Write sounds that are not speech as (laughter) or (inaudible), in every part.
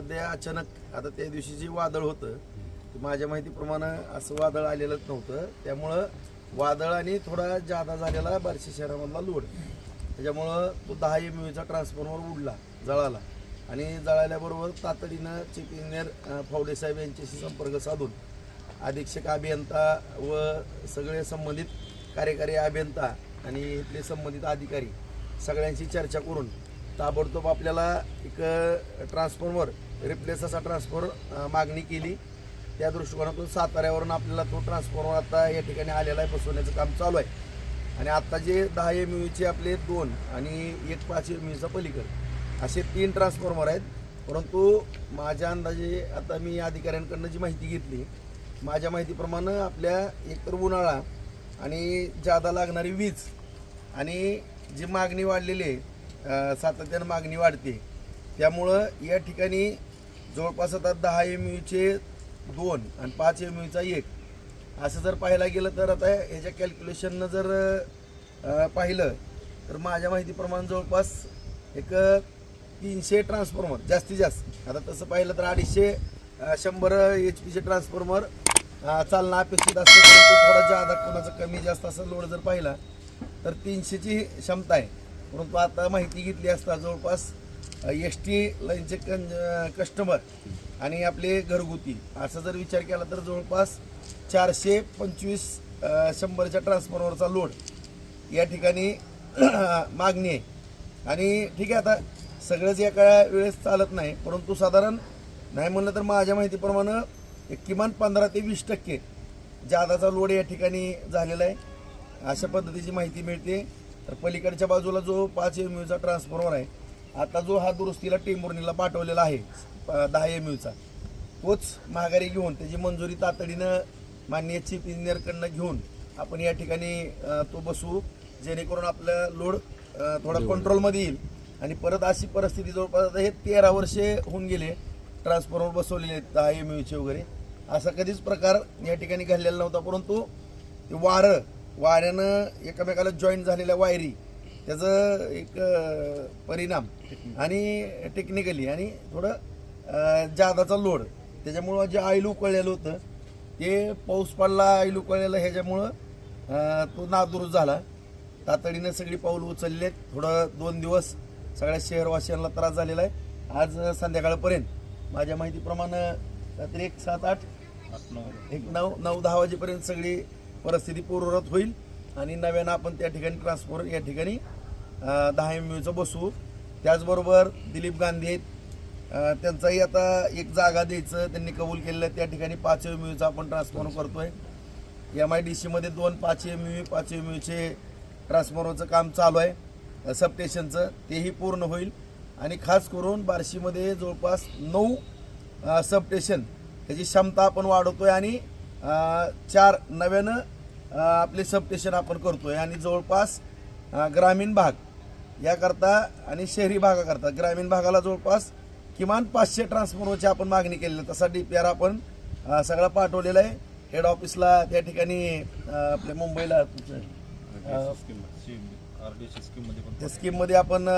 सध्या अचानक आता त्या दिवशी जे वादळ होतं ते माझ्या माहितीप्रमाणे असं वादळ आलेलंच नव्हतं. त्यामुळं वादळ आणि थोडा जादा झालेला बार्शी शहरामधला लोड. त्याच्यामुळं तो दहा एम यूचा ट्रान्सफॉर्मर उडला जळाला. आणि जळाल्याबरोबर तातडीनं चीफ इंजिनियर फावडे साहेब यांच्याशी संपर्क साधून अधीक्षक अभियंता व सगळे संबंधित कार्यकारी अभियंता आणि इथले संबंधित अधिकारी सगळ्यांशी चर्चा करून ताबडतोब आपल्याला एक ट्रान्सफॉर्मर रिप्लेस असा ट्रान्सफॉर्मर मागणी केली. त्या दृष्टिकोनातून साताऱ्यावरून आपल्याला तो ट्रान्सफॉर्मर आता या ठिकाणी आलेला आहे बसवण्याचं काम चालू आहे. आणि आत्ता जे दहा एम यूचे आपले दोन आणि एक पाच एम यूचा पलीकड असे तीन ट्रान्सफॉर्मर आहेत. परंतु माझ्या अंदाजे आता मी अधिकाऱ्यांकडनं जी माहिती घेतली माझ्या माहितीप्रमाणे आपल्या एकतर उन्हाळा आणि जादा लागणारी वीज आणि जी मागणी वाढलेली आहे सातत्यानं मागणी वाढते. त्यामुळं या ठिकाणी जवळपास आता दहा एम यूचे दोन आणि पाच एम यूचा एक. असं जर पाहायला गेलं तर आता ह्याच्या कॅल्क्युलेशननं जर पाहिलं तर माझ्या माहितीप्रमाणे जवळपास एक तीनशे ट्रान्सफॉर्मर जास्तीत जास्त. आता तसं पाहिलं तर अडीचशे शंभर एच पीचे ट्रान्सफॉर्मर चालणं अपेक्षित असतं थोडा जादा कोणाचा कमी जास्त असा लोड जर पाहिला तर तीनशेची क्षमता आहे. परंतु आता माहिती घेतली असता जवळपास एस टी लाईनचे कन कस्टमर आणि आपले घरगुती असा जर विचार केला तर जवळपास चारशे पंचवीस शंभरच्या ट्रान्सफॉर्मरचा लोड या ठिकाणी (clears throat) मागणी आहे. आणि ठीक आहे आता सगळंच एका वेळेस चालत नाही परंतु साधारण नाही म्हणलं तर माझ्या माहितीप्रमाणे एक किमान पंधरा ते वीस टक्के जादाचा लोड या ठिकाणी झालेला आहे. अशा पद्धतीची माहिती मिळते. तर पलीकडच्या बाजूला जो पाच एम यूचा ट्रान्सफॉर्मर आहे आता जो हा दुरुस्तीला टेंभुर्णीला पाठवलेला आहे दहा एम यूचा तोच माघारी घेऊन त्याची मंजुरी तातडीनं माननीय चीफ इंजिनियरकडनं घेऊन आपण या ठिकाणी तो बसवू जेणेकरून आपला लोड थोडा कंट्रोलमध्ये येईल. आणि परत अशी परिस्थिती जवळपास आता हे तेरा वर्षे होऊन गेले ट्रान्सफॉर्मर बसवलेले आहेत दहा एम यूचे वगैरे. असा कधीच प्रकार या ठिकाणी घडलेला नव्हता परंतु ते वारं वाऱ्यानं एकमेकाला जॉईन झालेल्या वायरी त्याचं एक परिणाम आणि टेक्निकली आणि थोडं जादाचा लोड त्याच्यामुळं जे आईल उकळलेलं होतं ते पाऊस पडला आईल उकळलेलं ह्याच्यामुळं तो नादुरुस्त झाला. तातडीनं सगळी पाऊल उचलले थोडं दोन दिवस सगळ्या शहरवासियांना त्रास झालेला आहे. आज संध्याकाळपर्यंत. माझ्या माहितीप्रमाणे रात्री एक सात आठ एक नऊ नऊ दहा वाजेपर्यंत सगळी परिस्थिती पूर्ववत होईल. आणि नव्यानं आपण त्या ठिकाणी ट्रान्सफॉर या ठिकाणी दहा एम यूचं बसू. त्याचबरोबर दिलीप गांधी आहेत. त्यांचाही आता एक जागा द्यायचं त्यांनी कबूल केलेलं आहे. त्या ठिकाणी पाच एम यूचं आपण ट्रान्सफॉर्म आहे एम आय डी सीमध्ये दोन पाच एम यू पाच एम यूचे ट्रान्सफॉर्मरचं काम चालू आहे. सबस्टेशनचं तेही पूर्ण होईल. आणि खास करून बार्शीमध्ये जवळपास नऊ सबस्टेशन त्याची क्षमता आपण वाढवतो आहे आणि चार नव्यानं आपले सबस्टेशन आपण करतोय आणि जवळपास ग्रामीण भाग याकरता आणि शहरी भागाकरता ग्रामीण भागाला जवळपास किमान पाचशे ट्रान्सफॉर्मरची आपण मागणी केलेली आहे. तसा डी पी आर आपण सगळा पाठवलेला आहे. हेड ऑफिसला त्या ठिकाणी आपल्या मुंबईला त्या स्कीममध्ये आपण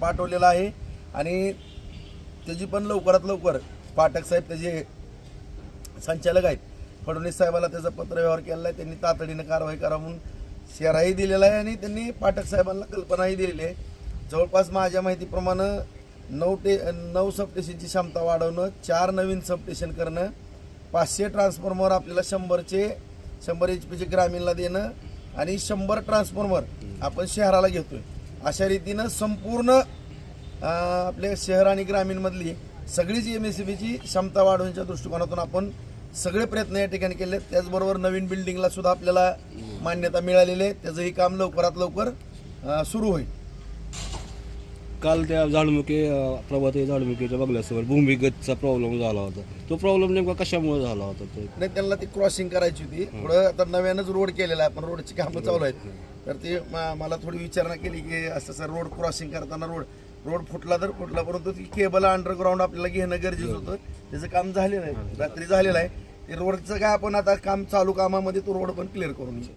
पाठवलेलं आहे. आणि त्याची पण लवकरात लवकर पाठक साहेब त्याचे संचालक आहेत. फडणवीस साहेबाला त्याचा पत्रव्यवहार केलेला आहे त्यांनी तातडीनं कारवाई करा म्हणून शेराही दिलेला आहे आणि त्यांनी पाठक साहेबांना कल्पनाही दिलेली आहे. जवळपास माझ्या माहितीप्रमाणे नऊ टे नऊ सबस्टेशनची क्षमता वाढवणं चार नवीन सबस्टेशन करणं पाचशे ट्रान्सफॉर्मर आपल्याला शंभरचे शंभर एच पीचे ग्रामीणला देणं आणि शंभर ट्रान्सफॉर्मर आपण शहराला घेतोय. अशा रीतीनं संपूर्ण आपल्या शहर आणि ग्रामीणमधली सगळीच एम एस बीची क्षमता वाढवण्याच्या दृष्टिकोनातून आपण सगळे प्रयत्न या ठिकाणी केले त्याचबरोबर नवीन बिल्डिंगला सुद्धा आपल्याला मान्यता मिळालेली आहे. त्याचंही काम लवकरात लवकर सुरू होईल. काल त्या झाडमुखे अं, प्रभात झाडमुखेच्या बघल्यासमोर भूमिगतचा प्रॉब्लेम झाला होता. तो प्रॉब्लेम नेमका कशामुळे झाला होता तो? नाही त्यांना ती क्रॉसिंग करायची होती. थोडं आता नव्यानंच रोड केलेला आहे. पण रोडची कामं चालू आहेत. तर ते मला थोडी विचारणा केली की असं सर रोड क्रॉसिंग करताना रोड रोड फुटला तर फुटला परंतु ती केबल अंडरग्राऊंड आपल्याला घेणं गरजेचं होतं. त्याचं काम झालेलं आहे. रात्री झालेलं आहे. ते रोडचं काय आपण आता काम चालू कामामध्ये तो रोड पण क्लिअर करून घेऊ